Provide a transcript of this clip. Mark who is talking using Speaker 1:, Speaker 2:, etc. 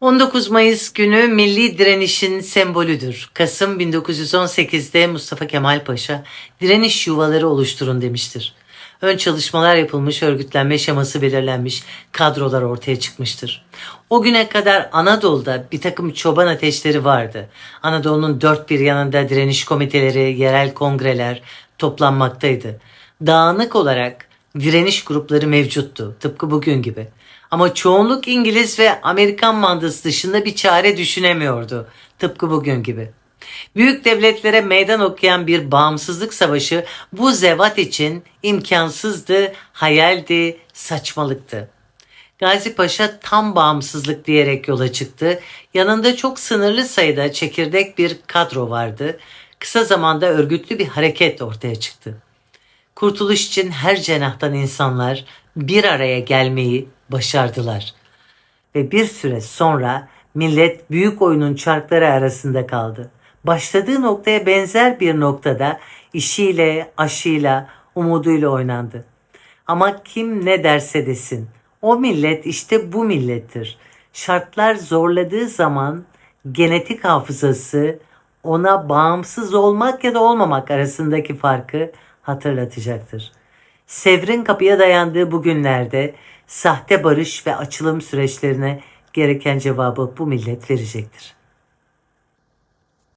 Speaker 1: 19 Mayıs günü milli direnişin sembolüdür. Kasım 1918'de Mustafa Kemal Paşa direniş yuvaları oluşturun demiştir. Ön çalışmalar yapılmış, örgütlenme şeması belirlenmiş, kadrolar ortaya çıkmıştır. O güne kadar Anadolu'da bir takım çoban ateşleri vardı. Anadolu'nun dört bir yanında direniş komiteleri, yerel kongreler toplanmaktaydı. Dağınık olarak direniş grupları mevcuttu, tıpkı bugün gibi. Ama çoğunluk İngiliz ve Amerikan mandası dışında bir çare düşünemiyordu, tıpkı bugün gibi. Büyük devletlere meydan okuyan bir bağımsızlık savaşı bu zevat için imkansızdı, hayaldi, saçmalıktı. Gazi Paşa tam bağımsızlık diyerek yola çıktı. Yanında çok sınırlı sayıda çekirdek bir kadro vardı. Kısa zamanda örgütlü bir hareket ortaya çıktı. Kurtuluş için her cenahtan insanlar bir araya gelmeyi başardılar. Ve bir süre sonra millet büyük oyunun çarkları arasında kaldı. Başladığı noktaya benzer bir noktada işiyle, aşıyla, umuduyla oynandı. Ama kim ne derse desin, o millet işte bu millettir. Şartlar zorladığı zaman genetik hafızası ona bağımsız olmak ya da olmamak arasındaki farkı hatırlatacaktır. Sevrin kapıya dayandığı bu günlerde sahte barış ve açılım süreçlerine gereken cevabı bu millet verecektir.